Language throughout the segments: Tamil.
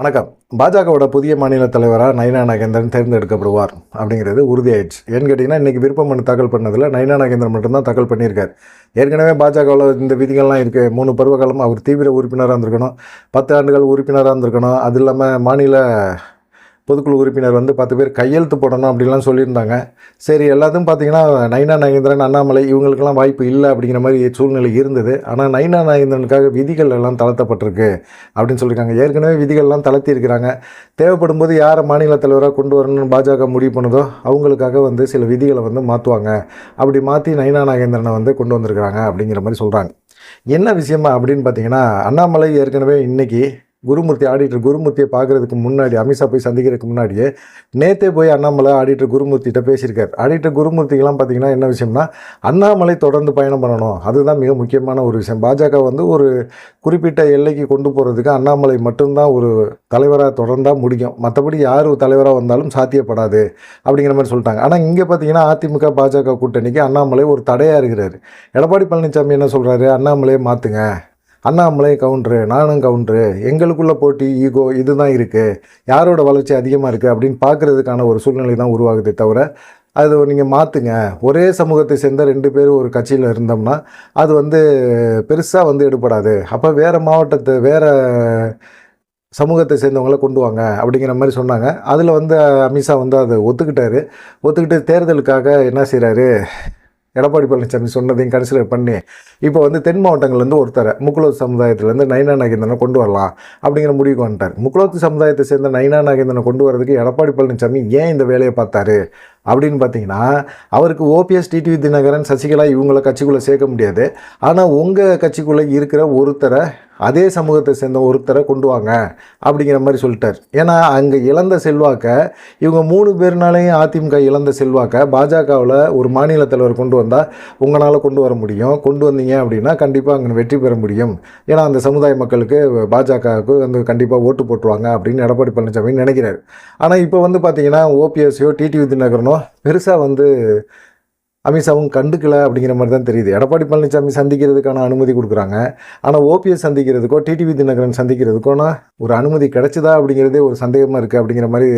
வணக்கம். பாஜகவோட புதிய மாநில தலைவராக நயனா நாகேந்திரன் தேர்ந்தெடுக்கப்படுவார் அப்படிங்கிறது உறுதியாயிடுச்சு. ஏன்னு கேட்டிங்கன்னா இன்றைக்கி விருப்பம் மனு தாக்கல் பண்ணதில் நயனா நாகேந்திரன் மட்டும்தான் தாக்கல் பண்ணியிருக்கார். ஏற்கனவே பாஜகவில் இந்த விதிகள்லாம் இருக்குது மூணு பருவகாலம் அவர் தீவிர உறுப்பினராக இருந்திருக்கணும். பத்து ஆண்டுகள் உறுப்பினராக இருந்திருக்கணும். அது இல்லாமல் மாநில பொதுக்குழு உறுப்பினர் வந்து பத்து பேர் கையெழுத்து போடணும் அப்படிலாம் சொல்லியிருந்தாங்க. சரி எல்லாத்தையும் பார்த்தீங்கன்னா நைனா நாகேந்திரன் அண்ணாமலை இவங்களுக்கெல்லாம் வாய்ப்பு இல்லை அப்படிங்கிற மாதிரி சூழ்நிலை இருந்தது. ஆனால் நைனா நாகேந்திரனுக்காக விதிகள் எல்லாம் தளர்த்தப்பட்டிருக்கு அப்படின்னு சொல்லியிருக்காங்க. ஏற்கனவே விதிகள்லாம் தளர்த்திருக்கிறாங்க தேவைப்படும் போது யாரை மாநில தலைவராக கொண்டு வரணும்னு பாஜக முடிவு பண்ணுதோ அவங்களுக்காக வந்து சில விதிகளை வந்து மாற்றுவாங்க அப்படி மாற்றி நைனா நாகேந்திரனை வந்து கொண்டு வந்திருக்கிறாங்க அப்படிங்கிற மாதிரி சொல்கிறாங்க என்ன விஷயமா அப்படின்னு பார்த்தீங்கன்னா அண்ணாமலை ஏற்கனவே இன்றைக்கி குருமூர்த்தி ஆடிட்டர் குருமூர்த்தியை பார்க்குறதுக்கு முன்னாடி அமித்ஷா போய் சந்திக்கிறதுக்கு முன்னாடியே நேத்தே போய் அண்ணாமலை ஆடிட்டர் குருமூர்த்திகிட்ட பேசியிருக்காரு. ஆடிட்டர் குருமூர்த்திக்கெல்லாம் பார்த்தீங்கன்னா என்ன விஷயம்னா அண்ணாமலை தொடர்ந்து பயணம் பண்ணணும். அதுதான் மிக முக்கியமான ஒரு விஷயம். பாஜக வந்து ஒரு குறிப்பிட்ட எல்லைக்கு கொண்டு போகிறதுக்கு அண்ணாமலை மட்டும்தான் ஒரு தலைவராக தொடர்ந்தால் முடியும். மற்றபடி யார் தலைவராக வந்தாலும் சாத்தியப்படாது அப்படிங்கிற மாதிரி சொல்லிட்டாங்க. ஆனால் இங்கே பார்த்தீங்கன்னா அதிமுக பாஜக கூட்டணிக்கு அண்ணாமலை ஒரு தடையாக இருக்கிறாரு. எடப்பாடி பழனிசாமி என்ன சொல்கிறாரு அண்ணாமலையை மாற்றுங்க அண்ணாமலை கவுண்ட்ரு நானும் கவுண்ட்ரு எங்களுக்குள்ள போட்டி ஈகோ இதுதான் இருக்குது யாரோட வளர்ச்சி அதிகமாக இருக்குது அப்படின்னு பார்க்குறதுக்கான ஒரு சூழ்நிலை தான் உருவாகுதே தவிர அது நீங்கள் மாற்றுங்க ஒரே சமூகத்தை சேர்ந்த ரெண்டு பேரும் ஒரு கட்சியில் இருந்தோம்னா அது வந்து பெருசாக வந்து எடுபடாது. அப்போ வேறு மாவட்டத்தை வேறு சமூகத்தை சேர்ந்தவங்கள கொண்டு வாங்க அப்படிங்கிற மாதிரி சொன்னாங்க. அதில் வந்து அமித்ஷா வந்து அதை ஒத்துக்கிட்டாரு. ஒத்துக்கிட்டு தேர்தலுக்காக என்ன செய்கிறாரு எடப்பாடி பழனிசாமி சொன்னதையும் கன்சிடர் பண்ணி இப்போ வந்து தென் மாவட்டங்கள்லேருந்து ஒருத்தரை முக்குலோத் சமுதாயத்துலேருந்து நைனா நாகேந்திரனை கொண்டு வரலாம் அப்படிங்கிற முடிவுக்கு வந்துட்டார். முக்குலோத்து சமுதாயத்தை சேர்ந்த நைனா நாகேந்திரனை கொண்டு வரதுக்கு எடப்பாடி பழனிசாமி ஏன் இந்த வேலையை பார்த்தாரு? அப்படின்னு பார்த்தீங்கன்னா அவருக்கு ஓபிஎஸ் டிடிவி தினகரன் சசிகலா இவங்கள கட்சிக்குள்ளே சேர்க்க முடியாது. ஆனால் உங்கள் கட்சிக்குள்ளே இருக்கிற ஒருத்தரை அதே சமூகத்தை சேர்ந்த ஒருத்தரை கொண்டு வாங்க அப்படிங்கிற மாதிரி சொல்லிட்டார். ஏன்னா அங்கே இழந்த செல்வாக்கை இவங்க மூணு பேர்னாலையும் அதிமுக இழந்த செல்வாக்கை பாஜகவில் ஒரு மாநில தலைவர் கொண்டு வந்தால் உங்களால் கொண்டு வர முடியும். கொண்டு வந்தீங்க அப்படின்னா கண்டிப்பாக அங்கே வெற்றி பெற முடியும். ஏன்னா அந்த சமுதாய மக்களுக்கு பாஜகவுக்கு வந்து கண்டிப்பாக ஓட்டு போட்டுருவாங்க அப்படின்னு எடப்பாடி பழனிசாமி நினைக்கிறாரு. ஆனால் இப்போ வந்து பார்த்தீங்கன்னா ஓபிஎஸ்ஸோ டிடிவி தினகரனோ பெருசாக வந்து அமித்ஷாவும் கண்டுக்கல அப்படிங்கிற மாதிரி தான் தெரியுது. எடப்பாடி பழனிசாமி சந்திக்கிறதுக்கான அனுமதி கொடுக்குறாங்க. ஆனால் ஓபிஎஸ் சந்திக்கிறதுக்கோ டிடிவி தினகரன் சந்திக்கிறதுக்கோனா ஒரு அனுமதி கிடைச்சதா அப்படிங்கிறதே ஒரு சந்தேகமாக இருக்குது அப்படிங்கிற மாதிரி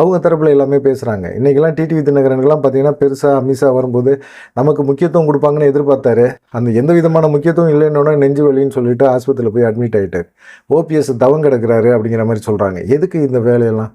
அவங்க தரப்பில் எல்லாமே பேசுகிறாங்க இன்றைக்கெல்லாம் டிடிவி தினகரனுக்கெல்லாம் பார்த்தீங்கன்னா பெருசாக அமித்ஷா வரும்போது நமக்கு முக்கியத்துவம் கொடுப்பாங்கன்னு எதிர்பார்த்தாரு. அந்த எந்த விதமான முக்கியத்துவம் இல்லைன்னொன்னே நெஞ்சு வலின்னு சொல்லிட்டு ஆஸ்பத்திரியில் போய் அட்மிட் ஆகிட்டார் ஓபிஎஸ் தவம் கிடக்கிறாரு அப்படிங்கிற மாதிரி சொல்கிறாங்க எதுக்கு இந்த வேலையெல்லாம்?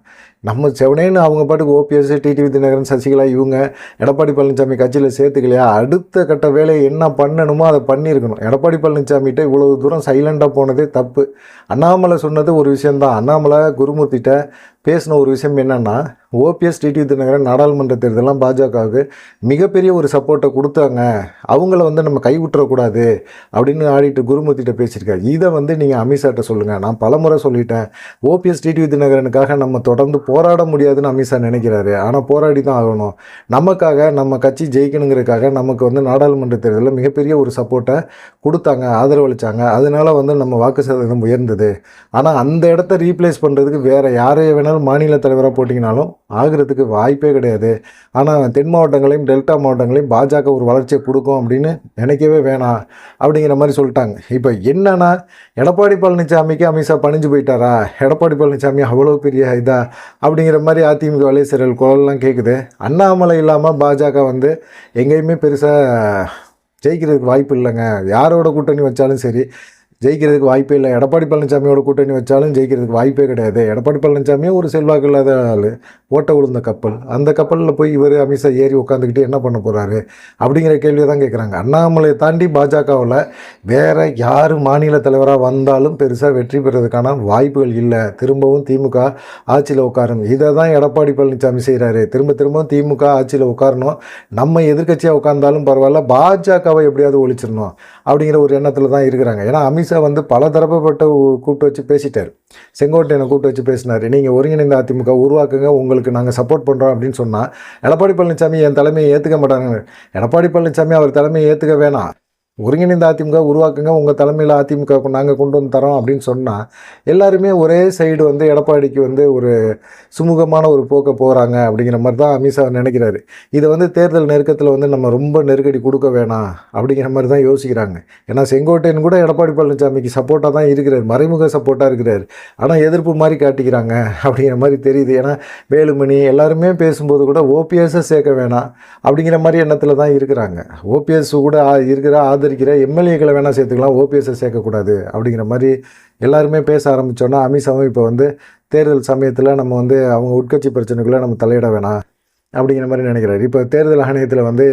நம்ம செவனேன்னு அவங்க பாட்டுக்கு ஓபிஎஸ் டிடிவி தினகரன் சசிகலா இவங்க எடப்பாடி பழனிசாமி கட்சியில் சேர்த்துக்கலையா? அடுத்த கட்ட வேலையை என்ன பண்ணணுமோ அதை பண்ணியிருக்கணும். எடப்பாடி பழனிசாமிகிட்ட இவ்வளவு தூரம் சைலண்டாக போனதே தப்பு. அண்ணாமலை சொன்னது ஒரு விஷயந்தான் அண்ணாமலை குருமூர்த்திட்ட பேசின ஒரு விஷயம் என்னென்னா ஓபிஎஸ் டிடிவி தினகரன் நாடாளுமன்ற தேர்தலாம் பாஜகவுக்கு மிகப்பெரிய ஒரு சப்போர்ட்டை கொடுத்தாங்க. அவங்கள வந்து நம்ம கைவிட்டுறக்கூடாது அப்படின்னு ஆடிட்டு குருமூர்த்திட்ட பேசியிருக்காரு. இதை வந்து நீங்கள் அமித்ஷாட்ட சொல்லுங்கள் நான் பலமுறை சொல்லிட்டேன். ஓபிஎஸ் டிடிவி தினகரனுக்காக நம்ம தொடர்ந்து போராட முடியாதுன்னு அமித்ஷா நினைக்கிறாரு. ஆனால் போராடி தான் ஆகணும். நமக்காக நம்ம கட்சி ஜெயிக்கணுங்கிறதுக்காக நமக்கு வந்து நாடாளுமன்ற தேர்தலில் மிகப்பெரிய ஒரு சப்போர்ட்டை கொடுத்தாங்க ஆதரவளித்தாங்க அதனால வந்து நம்ம வாக்கு சதவீதம் உயர்ந்தது. ஆனால் அந்த இடத்த ரீப்ளேஸ் பண்ணுறதுக்கு வேறு யாரைய வேணாலும் மாநில தலைவராக போட்டிங்கனாலும் ஆகிறதுக்கு வாய்ப்பே கிடையாது. ஆனால் தென் மாவட்டங்களையும் டெல்டா மாவட்டங்களையும் பாஜக ஒரு வளர்ச்சியை கொடுக்கும் அப்படின்னு நினைக்கவே வேணாம் அப்படிங்கிற மாதிரி சொல்லிட்டாங்க. இப்போ என்னன்னா எடப்பாடி பழனிசாமிக்கு அமித்ஷா பணிஞ்சு போயிட்டாரா? எடப்பாடி பழனிசாமி அவ்வளோ பெரிய இதாக அப்படிங்கிற மாதிரி அதிமுக வலைசீரல் குரல்லாம் கேட்குது அண்ணாமலை இல்லாமல் பாஜக வந்து எங்கேயுமே பெருசாக ஜெயிக்கிறதுக்கு வாய்ப்பு இல்லைங்க. யாரோட கூட்டணி வச்சாலும் சரி ஜெயிக்கிறதுக்கு வாய்ப்பே இல்லை. எடப்பாடி பழனிசாமியோட கூட்டணி வச்சாலும் ஜெயிக்கிறதுக்கு வாய்ப்பே கிடையாது. எடப்பாடி பழனிசாமியும் ஒரு செல்வாக்கு இல்லாத ஆள். ஓட்ட விழுந்த கப்பல். அந்த கப்பலில் போய் இவர் அமித்ஷா ஏறி உட்காந்துக்கிட்டு என்ன பண்ண போகிறாரு அப்படிங்கிற கேள்வியை தான் கேட்குறாங்க அண்ணாமலையை தாண்டி பாஜகவில் வேறு யார் மாநில தலைவராக வந்தாலும் பெருசாக வெற்றி பெறதுக்கான வாய்ப்புகள் இல்லை. திரும்பவும் திமுக ஆட்சியில் உட்காரும் இதை தான் எடப்பாடி பழனிசாமி செய்கிறாரு திரும்ப திரும்பவும் திமுக ஆட்சியில் உட்காரணும். நம்ம எதிர்க்கட்சியாக உட்கார்ந்தாலும் பரவாயில்ல. பாஜகவை எப்படியாவது ஒழிச்சிடணும். அப்படிங்கிற ஒரு எண்ணத்தில் தான் இருக்கிறாங்க. ஏன்னா அமித்ஷா வந்து பல தரப்பப்பட்ட கூப்பிட்டு வச்சு பேசிட்டார். செங்கோட்டையனை கூப்பிட்டு வச்சு பேசினார். நீங்கள் ஒருங்கிணைந்த அதிமுக உருவாக்குங்க உங்களுக்கு நாங்கள் சப்போர்ட் பண்ணுறோம் அப்படின்னு சொன்னால் எடப்பாடி பழனிசாமி என் தலைமையை ஏற்றுக்க மாட்டாங்க எடப்பாடி பழனிசாமி அவர் தலைமையை ஏற்றுக்க வேணாம். ஒருங்கிணைந்த அதிமுக உருவாக்குங்க உங்கள் தலைமையில் அதிமுக நாங்கள் கொண்டு வந்து தரோம் அப்படின்னு சொன்னால் எல்லாருமே ஒரே சைடு வந்து எடப்பாடிக்கு வந்து ஒரு சுமூகமான ஒரு போக்க போகிறாங்க அப்படிங்கிற மாதிரி தான் அமித்ஷா நினைக்கிறாரு. இதை வந்து தேர்தல் நெருக்கத்தில் வந்து நம்ம ரொம்ப நெருக்கடி கொடுக்க வேணாம் அப்படிங்கிற மாதிரி தான் யோசிக்கிறாங்க. ஏன்னா செங்கோட்டையன் கூட எடப்பாடி பழனிசாமிக்கு சப்போர்ட்டாக தான் இருக்கிறார் மறைமுக சப்போர்ட்டாக இருக்கிறார். ஆனால் எதிர்ப்பு மாதிரி காட்டிக்கிறாங்க அப்படிங்கிற மாதிரி தெரியுது. ஏன்னா வேலுமணி எல்லாருமே பேசும்போது கூட ஓபிஎஸ்ஸை சேர்க்க வேணாம் அப்படிங்கிற மாதிரி எண்ணத்தில் தான் இருக்கிறாங்க. ஓபிஎஸ் கூட ஆ- இருக்கிற ஆதரிக்கிற எம்எல்ஏக்களை வேணால் சேர்த்துக்கலாம் ஓபிஎஸ்ஸை சேர்க்கக்கூடாது அப்படிங்கிற மாதிரி எல்லாருமே பேச ஆரம்பித்தோன்னா அமித்ஷாவும் இப்போ வந்து தேர்தல் சமயத்தில் நம்ம வந்து அவங்க உட்கட்சி பிரச்சனைக்குள்ளே நம்ம தலையிட வேணாம். அப்படிங்கிற மாதிரி நினைக்கிறாரு. இப்போ தேர்தல் ஆணையத்தில் வந்து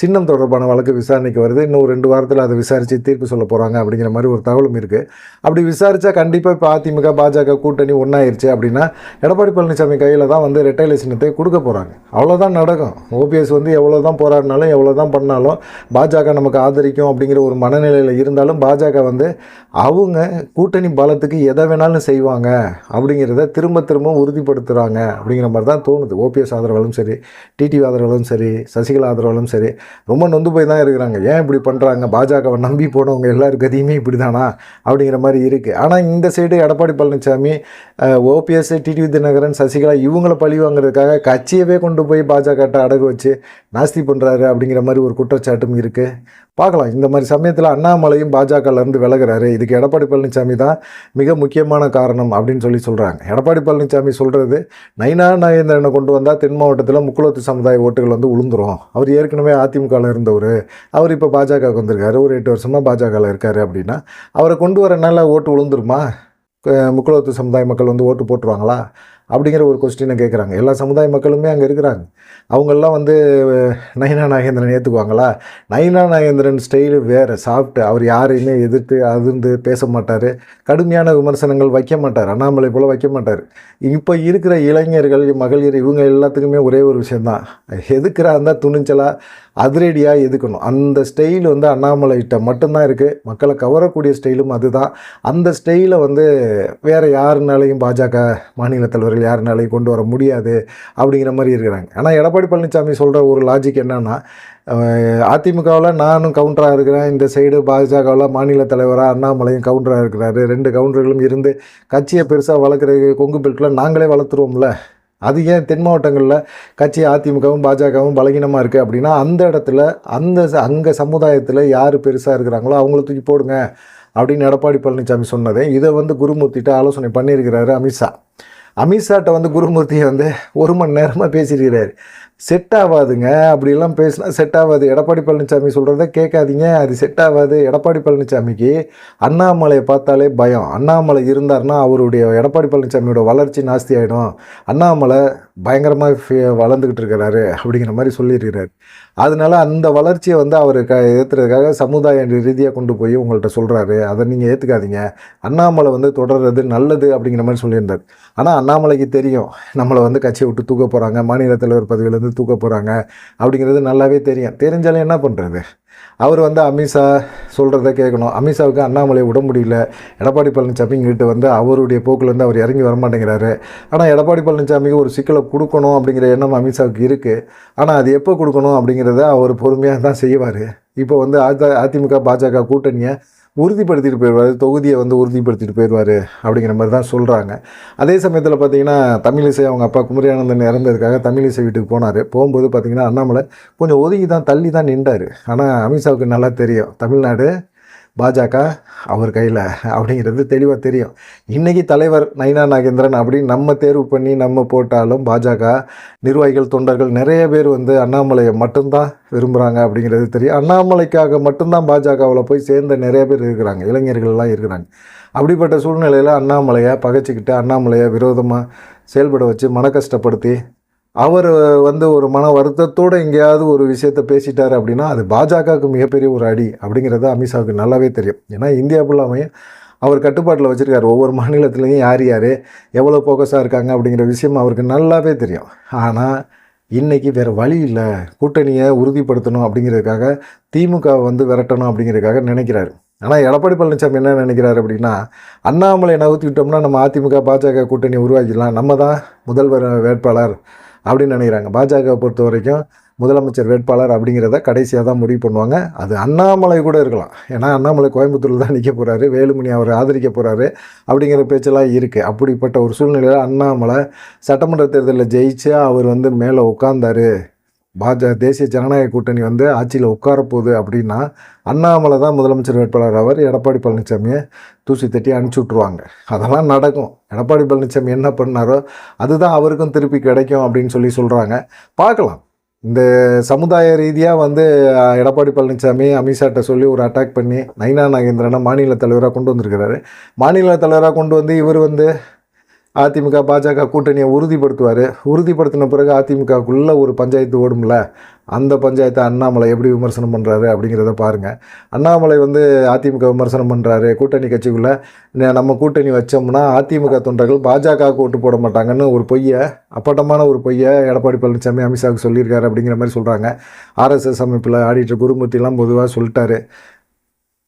சின்னம் தொடர்பான வழக்கு விசாரணைக்கு வருது. இன்னும் ரெண்டு வாரத்தில் அதை விசாரித்து தீர்ப்பு சொல்ல போகிறாங்க அப்படிங்கிற மாதிரி ஒரு தகவலும் இருக்குது அப்படி விசாரித்தா கண்டிப்பாக இப்போ அதிமுக பாஜக கூட்டணி ஒன்றாயிருச்சு அப்படின்னா எடப்பாடி பழனிசாமி கையில் தான் வந்து ரெட்டைலை சின்னத்தை கொடுக்க போகிறாங்க அவ்வளோதான் நடக்கும். ஓபிஎஸ் வந்து எவ்வளோ தான் போராடினாலும் எவ்வளோ தான் பண்ணாலும் பாஜக நமக்கு ஆதரிக்கும் அப்படிங்கிற ஒரு மனநிலையில் இருந்தாலும் பாஜக வந்து அவங்க கூட்டணி பலத்துக்கு எதை வேணாலும் செய்வாங்க அப்படிங்கிறத திரும்ப திரும்ப உறுதிப்படுத்துகிறாங்க அப்படிங்கிற மாதிரி தான் தோணுது. ஓபிஎஸ் ஆதரவாலும் சரி டிடிவி ஆதரவாலும் சரி சசிகலா ஆதரவாலும் சரி ரொம்ப நொந்து போய் தான் இருக்கிறாங்க. ஏன் இப்படி பண்ணுறாங்க பாஜகவை நம்பி போனவங்க எல்லாருக்கும் கதையுமே இப்படி தானா அப்படிங்கிற மாதிரி இருக்குது ஆனால் இந்த side Edappadi Palaniswami OPS TTV Dinakaran Sasikala இவங்கள பழி வாங்குறதுக்காக கட்சியவே கொண்டு போய் பாஜகட்ட அடகு வச்சு நாஸ்தி பண்ணுறாரு அப்படிங்கிற மாதிரி ஒரு குற்றச்சாட்டும் இருக்குது பார்க்கலாம். இந்த மாதிரி சமயத்தில் அண்ணாமலையும் பாஜகலேருந்து விலகுறாரு. இதுக்கு எடப்பாடி பழனிசாமி தான் மிக முக்கியமான காரணம் அப்படின்னு சொல்லி சொல்கிறாங்க எடப்பாடி பழனிசாமி சொல்கிறது நைனா நாகேந்திரனை கொண்டு வந்தால் தென் மாவட்டத்தில் முக்குளத்து சமுதாய ஓட்டுகள் வந்து உளுந்துரும். அவர் ஏற்கனவே அதிமுகவில் இருந்தவர். அவர் இப்போ பாஜகவுக்கு வந்திருக்காரு. ஒரு எட்டு வருஷமாக பாஜகவில் இருக்கார் அப்படின்னா அவரை கொண்டு வரனால ஓட்டு விழுந்துருமா முக்குளத்து சமுதாய மக்கள் வந்து ஓட்டு போட்டுருவாங்களா? அப்படிங்கிற ஒரு கொஸ்டினை கேட்குறாங்க எல்லா சமுதாய மக்களுமே அங்கே இருக்கிறாங்க. அவங்கெல்லாம் வந்து நயனா நயினா நாகேந்திரன் ஏற்றுக்குவாங்களா நயினா நாகேந்திரன் ஸ்டைலு வேறு சாப்பிட்டு அவர் யாரையுமே எதிர்த்து அதிர்ந்து பேச மாட்டார். கடுமையான விமர்சனங்கள் வைக்க மாட்டார். அண்ணாமலை போல் வைக்க மாட்டார். இப்போ இருக்கிற இளைஞர்கள் மகளிர் இவங்க எல்லாத்துக்குமே ஒரே ஒரு விஷயந்தான் எதுக்குறா இருந்தால் துணிச்சலாக அதிரடியாக எதுக்கணும்? அந்த ஸ்டைல் வந்து அண்ணாமலைகிட்ட மட்டும்தான் இருக்குது மக்களை கவரக்கூடிய ஸ்டைலும் அதுதான். அந்த ஸ்டைலை வந்து வேறு யாருனாலையும் பாஜக மாநில தலைவர்கள் யாருனாலையும் கொண்டு வர முடியாது அப்படிங்கிற மாதிரி இருக்கிறாங்க. ஆனால் எடப்பாடி பழனிசாமி சொல்கிற ஒரு லாஜிக் என்னென்னா அதிமுகவில் நானும் கவுண்டராக இருக்கிறேன். இந்த சைடு பாஜகவில் மாநில தலைவராக அண்ணாமலையும் கவுண்டராக இருக்கிறாரு. ரெண்டு கவுண்டர்களும் இருந்து கட்சியை பெருசாக வளர்க்குறது கொங்கு பெல்ட்டில் நாங்களே வளர்த்துருவோம்ல. அது ஏன் தென் மாவட்டங்களில் கட்சி அதிமுகவும் பாஜகவும் பலகீனமாக இருக்குது அப்படின்னா அந்த இடத்துல அந்த ச- அங்கே சமுதாயத்தில் யார் பெருசாக இருக்கிறாங்களோ அவங்கள தூக்கி போடுங்க அப்படின்னு எடப்பாடி பழனிசாமி சொன்னதே இதை வந்து குருமூர்த்திட்ட ஆலோசனை பண்ணியிருக்கிறாரு அமித்ஷா. அமித்ஷாட்ட வந்து குருமூர்த்தியை வந்து ஒரு மணி நேரமாக பேசியிருக்கிறாரு. செட் ஆகாதுங்க அப்படிலாம் பேசினா செட் ஆகாது எடப்பாடி பழனிசாமி சொல்கிறத கேட்காதீங்க. அது செட் ஆகாது எடப்பாடி பழனிசாமிக்கு அண்ணாமலையை பார்த்தாலே பயம். அண்ணாமலை இருந்தார்னா அவருடைய எடப்பாடி பழனிசாமியோட வளர்ச்சி நாஸ்தி ஆகிடும் அண்ணாமலை பயங்கரமாக வளர்ந்துக்கிட்டு இருக்கிறாரு அப்படிங்கிற மாதிரி சொல்லியிருக்கிறாரு. அதனால அந்த வளர்ச்சியை வந்து அவர் க ஏற்றுறதுக்காக சமுதாய ரீதியாக கொண்டு போய் உங்கள்கிட்ட சொல்கிறாரு அதை நீங்கள் ஏற்றுக்காதீங்க அண்ணாமலை வந்து தொடர்றது நல்லது அப்படிங்கிற மாதிரி சொல்லியிருந்தார். ஆனால் அண்ணாமலைக்கு தெரியும். நம்மளை வந்து கட்சியை விட்டு தூக்க போகிறாங்க மாநில தலைவர் பதவியிலேருந்து தூக்க போகிறாங்க அப்படிங்கிறது நல்லாவே தெரியும். தெரிஞ்சாலும் என்ன பண்ணுறது அவர் வந்து அமித்ஷா சொல்கிறத கேட்கணும். அமித்ஷாவுக்கு அண்ணாமலை விட முடியல. எடப்பாடி பழனிசாமிங்கிட்டு வந்து அவருடைய போக்குலேருந்து அவர் இறங்கி வரமாட்டேங்கிறாரு ஆனால் எடப்பாடி பழனிசாமிக்கு ஒரு சிக்கலை கொடுக்கணும் அப்படிங்கிற எண்ணம் அமித்ஷாவுக்கு இருக்குது ஆனால் அது எப்போ கொடுக்கணும் அப்படிங்கிறத அவர் பொறுமையாக தான் செய்வார். இப்போ வந்து அதிமுக பாஜக கூட்டணியை உறுதிப்படுத்திட்டு போயிடுவார் தொகுதியை வந்து உறுதிப்படுத்திட்டு போயிடுவார் அப்படிங்கிற மாதிரி தான் சொல்கிறாங்க அதே சமயத்தில் பார்த்தீங்கன்னா தமிழிசை அவங்க அப்பா குமரியானந்தன் இறந்ததுக்காக தமிழிசை வீட்டுக்கு போனார். போகும்போது பார்த்தீங்கன்னா அண்ணாமலை கொஞ்சம் ஒதுங்கி தான் தள்ளி தான் நின்றார். ஆனால் அமித்ஷாவுக்கு நல்லா தெரியும். தமிழ்நாடு பாஜக அவர் கையில் அப்படிங்கிறது தெளிவாக தெரியும். இன்றைக்கி தலைவர் நயினா நாகேந்திரன் அப்படின்னு நம்ம தேர்வு பண்ணி நம்ம போட்டாலும் பாஜக நிர்வாகிகள் தொண்டர்கள் நிறைய பேர் வந்து அண்ணாமலையை மட்டும்தான் விரும்புகிறாங்க அப்படிங்கிறது தெரியும். அண்ணாமலைக்காக மட்டும்தான் பாஜகவில் போய் சேர்ந்த நிறைய பேர் இருக்கிறாங்க. இளைஞர்கள்லாம் இருக்கிறாங்க. அப்படிப்பட்ட சூழ்நிலையில் அண்ணாமலையை பகைச்சிக்கிட்டு அண்ணாமலையை விரோதமாக செயல்பட வச்சு மன கஷ்டப்படுத்தி அவர் வந்து ஒரு மன வருத்தத்தோடு எங்கேயாவது ஒரு விஷயத்த பேசிட்டார் அப்படின்னா அது பாஜகவுக்கு மிகப்பெரிய ஒரு அடி அப்படிங்கிறது அமித்ஷாவுக்கு நல்லாவே தெரியும். ஏன்னா இந்தியா ஃபுல்லாமே அவர் கட்டுப்பாட்டில் வச்சுருக்காரு. ஒவ்வொரு மாநிலத்துலேயும் யார் யார் எவ்வளோ ஃபோக்கஸாக இருக்காங்க அப்படிங்கிற விஷயம் அவருக்கு நல்லாவே தெரியும். ஆனால் இன்றைக்கி வேறு வழி இல்லை. கூட்டணியை உறுதிப்படுத்தணும் அப்படிங்கிறதுக்காக திமுக வந்து விரட்டணும் அப்படிங்கிறதுக்காக நினைக்கிறாரு. ஆனால் எடப்பாடி பழனிசாமி என்ன நினைக்கிறாரு அப்படின்னா அண்ணாமலை நகர்த்தி விட்டோம்னா நம்ம அதிமுக பாஜக கூட்டணி உருவாக்கிடலாம். நம்ம தான் முதல்வர் வேட்பாளர். அப்படின்னு நினைக்கிறாங்க. பாஜக பொறுத்த வரைக்கும் முதலமைச்சர் வேட்பாளர் அப்படிங்கிறத கடைசியாக தான் முடிவு பண்ணுவாங்க. அது அண்ணாமலை கூட இருக்கலாம். ஏன்னா அண்ணாமலை கோயம்புத்தூரில் தான் நிற்க போகிறாரு வேலுமணி அவர் ஆதரிக்க போகிறாரு அப்படிங்கிற பேச்செல்லாம் இருக்குது அப்படிப்பட்ட ஒரு சூழ்நிலையில் அண்ணாமலை சட்டமன்ற தேர்தலில் ஜெயிச்சு அவர் வந்து மேலே உட்காந்தார் பாஜ தேசிய ஜனநாயக கூட்டணி வந்து ஆட்சியில் உட்காரப்போகுது அப்படின்னா அண்ணாமலை தான் முதலமைச்சர் வேட்பாளர் அவர் எடப்பாடி பழனிசாமியை தூசி தட்டி அனுப்பிச்சி விட்ருவாங்க அதெல்லாம் நடக்கும். எடப்பாடி பழனிசாமி என்ன பண்ணாரோ அதுதான் அவருக்கும் திருப்பி கிடைக்கும் அப்படின்னு சொல்லி சொல்கிறாங்க பார்க்கலாம். இந்த சமுதாய ரீதியாக வந்து எடப்பாடி பழனிசாமி அமித்ஷாட்ட சொல்லி ஒரு அட்டாக் பண்ணி நைனா நாகேந்திரனை மாநில தலைவராக கொண்டு வந்திருக்கிறாரு. மாநில தலைவராக கொண்டு வந்து இவர் வந்து அதிமுக பாஜக கூட்டணியை உறுதிப்படுத்துவார். உறுதிப்படுத்தின பிறகு அதிமுகக்குள்ளே ஒரு பஞ்சாயத்து ஓடும்ல? அந்த பஞ்சாயத்தை அண்ணாமலை எப்படி விமர்சனம் பண்ணுறாரு அப்படிங்கிறத பாருங்கள் அண்ணாமலை வந்து அதிமுக விமர்சனம் பண்ணுறாரு கூட்டணி கட்சிக்குள்ளே நம்ம கூட்டணி வச்சோம்னா அதிமுக தொண்டர்கள் பாஜகவுக்கு ஓட்டு போட மாட்டாங்கன்னு ஒரு பொய்யை அப்பட்டமான ஒரு பொய்யை எடப்பாடி பழனிசாமி அமித்ஷாவுக்கு சொல்லியிருக்காரு அப்படிங்கிற மாதிரி சொல்கிறாங்க ஆர்எஸ்எஸ் அமைப்பில் ஆடிட்டர் குருமூர்த்திலாம் பொதுவாக சொல்லிட்டாரு.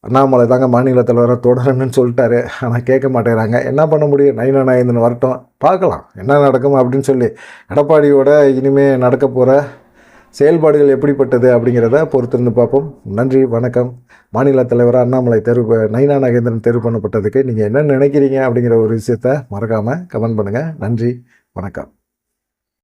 அண்ணாமலை தாங்க மாநில தலைவராக தொடரணும்னு சொல்லிட்டாரு. ஆனால் கேட்க மாட்டேங்கிறாங்க என்ன பண்ண முடியும்? நைனா நயந்தன் வரட்டும். பார்க்கலாம். என்ன நடக்கும் அப்படின்னு சொல்லி. எடப்பாடியோட இனிமே நடக்க போகிற செயல்பாடுகள் எப்படிப்பட்டது அப்படிங்கிறத பொறுத்திருந்து பார்ப்போம். நன்றி வணக்கம். மாநில தலைவராக அண்ணாமலை தேர்வு நைனா நாகேந்திரன் தேர்வு பண்ணப்பட்டதுக்கு நீங்கள் என்ன நினைக்கிறீங்க அப்படிங்கிற ஒரு விஷயத்த மறக்காமல் கமெண்ட் பண்ணுங்கள் நன்றி வணக்கம்.